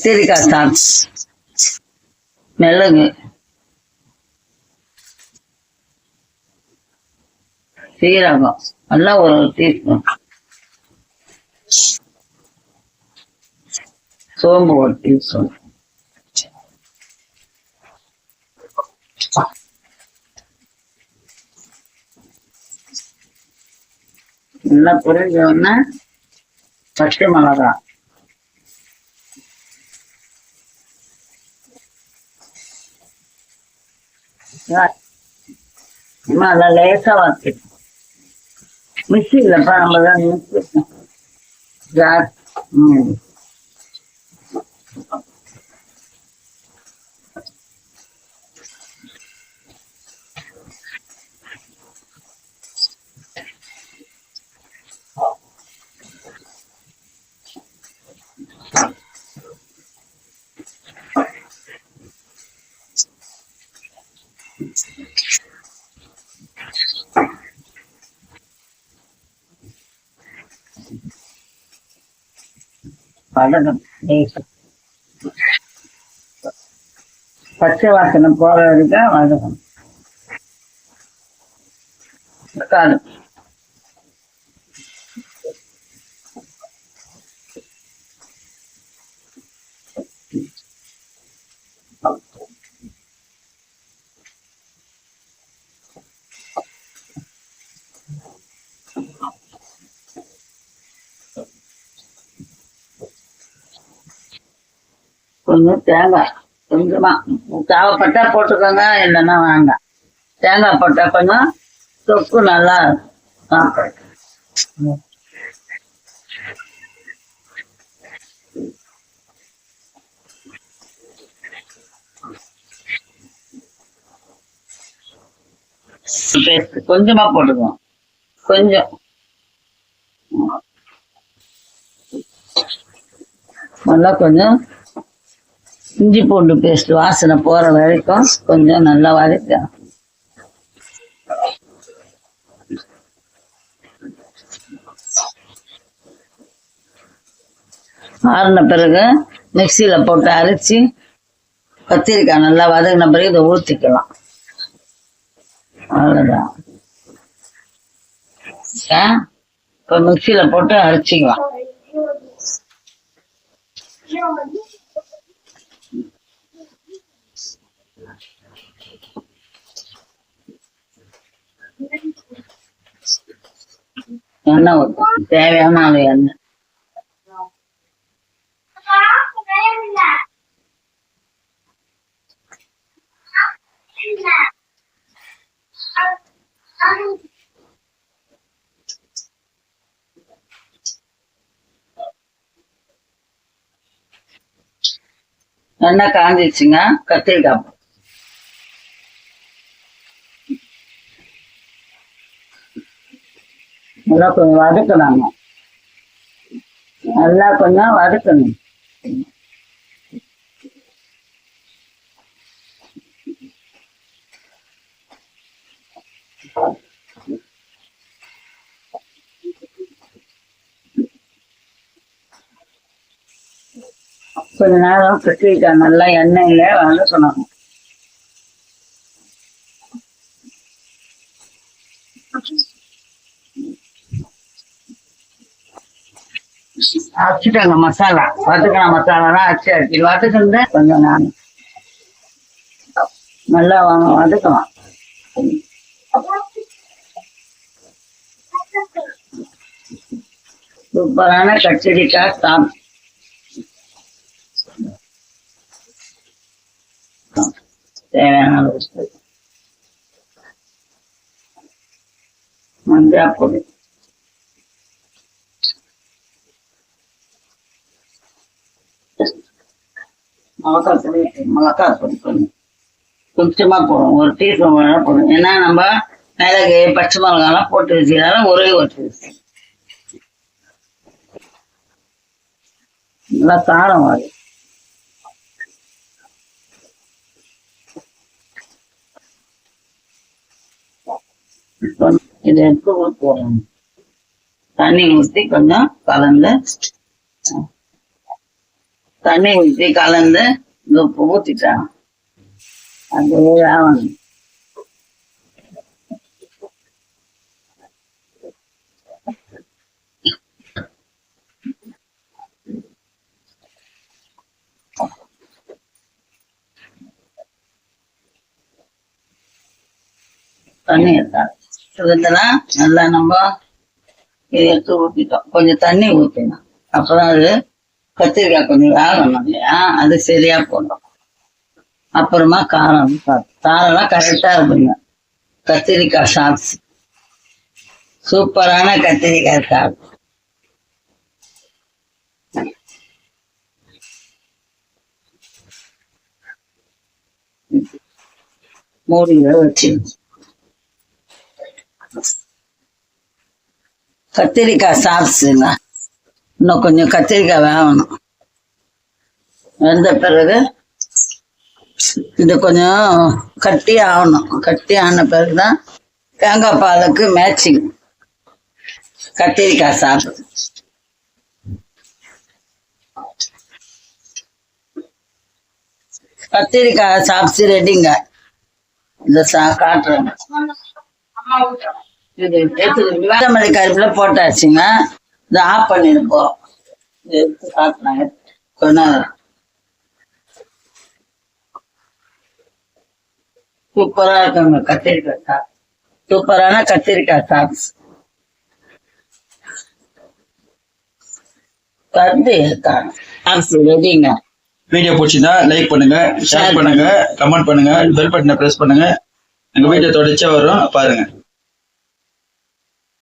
கத்திரிக்காய் சாஸ் மிளகு சீரகம். எல்லாம் ஒரு டீஸ்பூன் சோம்பு ஒரு டீஸ்பூன் நல்லா புரிஞ்ச உடனே பச்சை மிளகா. मला लय सवा मी शिकलं पण मला जात மிக்சி ஜார் ம் வதகம் லேசா பச்சை வாசனை போற வரைக்கும் வதகம் கொஞ்சம் தேங்காய் கொஞ்சமா. தேவைப்பட்டா போட்டுக்கோங்க இல்லைன்னா வேண்டாம். தேங்காய் போட்டா கொஞ்சம் தொக்கு நல்லா சாப்பிடும் பேஸ்ட் கொஞ்சமா போட்டுக்குவோம் கொஞ்சம். நல்லா கொஞ்சம் இஞ்சி பூண்டு பேஸ்ட் வாசனை போற வரைக்கும் கொஞ்சம் நல்லா வதக்கலாம் ஆறின பிறகு மிக்சியில போட்டு அரைச்சி கத்திரிக்காய் நல்லா வதங்கின பிறகு இதை ஊற்றிக்கலாம் அவ்வளோதான் இப்போ மிக்சியில போட்டு அரைச்சிக்கலாம். எண்ணெய் ஊத்தணும். தேவையான அளவு எண்ணெய் எண்ணெய் காஞ்சிச்சுங்க கத்திரிக்காய் நல்லா கொஞ்சம் வதக்கலாங்க. நல்லா கொஞ்சம் வதக்கணும். கொஞ்ச நேரம் கத்திரிக்காய் நல்லா எண்ணெயில வதக்கணும். அரைச்சிட்டாங்க மசாலா. வதக்கின மசாலாலாம் அரைச்சி அரைச்சி வதக்குறது கொஞ்சம் நான் நல்லா வாங்க வதக்கலாம். சூப்பரான கச்சரிக்காய் சாப் தேவையான அளவு மஞ்சள் பொடி. மிளகாய் பொடி மிளகாய் பொடி கொஞ்சம் கொஞ்சமா போடும் ஒரு டீஸ்பூன் வேணா போடும் ஏன்னா நம்ம மிளகு பச்சை மிளகாலாம் போட்டு வச்சுக்கிறனால ஒரே ஒரு நல்லா காரம் வரும். இது எடுத்து போடணும் தண்ணி ஊற்றி கொஞ்சம் கலந்து தண்ணி ஊற்றி கலந்து இந்த உப்பு ஊற்றிட்டான் அது ஆகணும் தண்ணி எடுத்தாங்க இதெல்லாம் நல்லா நம்ம எடுத்து ஊற்றிட்டோம் கொஞ்சம் தண்ணி ஊற்றினோம் அப்புறம் அது கத்திரிக்காய் கொஞ்சம் வேகணும் இல்லையா? அது சரியா போடும். அப்புறமா காரம் காரம்லாம் கரெக்டா இருக்குங்க. கத்திரிக்காய் சாப்ஸ் சூப்பரான கத்திரிக்காய் சாப்ஸ் மூடியில வச்சு கத்திரிக்காய் சாப்ஸுங்க இன்னும் கொஞ்சம் கத்திரிக்காய் வேகணும். வெந்த பிறகு இது கொஞ்சம் கட்டி ஆகணும். கட்டி ஆன பிறகு தான் தேங்காய் பாலுக்கு மேட்சிங் கத்திரிக்காய் சாப்பிடு கத்திரிக்காய் சாப்பிச்சு ரெடிங்க இந்த சா காட்டுறேன். இது எடுத்து வேலைமல்லி போட்டாச்சுங்க. இதை ஆஃப் பண்ணிருப்போம் இது எடுத்து காட்டுறாங்க கொஞ்ச நேரம் சூப்பரா இருக்குங்க கத்திரிக்காய் சாப்ஸ் சூப்பரான கத்திரிக்காய் சாப்ஸ். கருது இருக்காங்க சாப்ஸ் ரெடிங்க வீடியோ பிடிச்சிருந்தா லைக் பண்ணுங்க ஷேர் பண்ணுங்க கமெண்ட் பண்ணுங்க பெல் பட்டனை பிரஸ் பண்ணுங்க. எங்க வீடியோ தொடர்ச்சியா வரும் பாருங்க.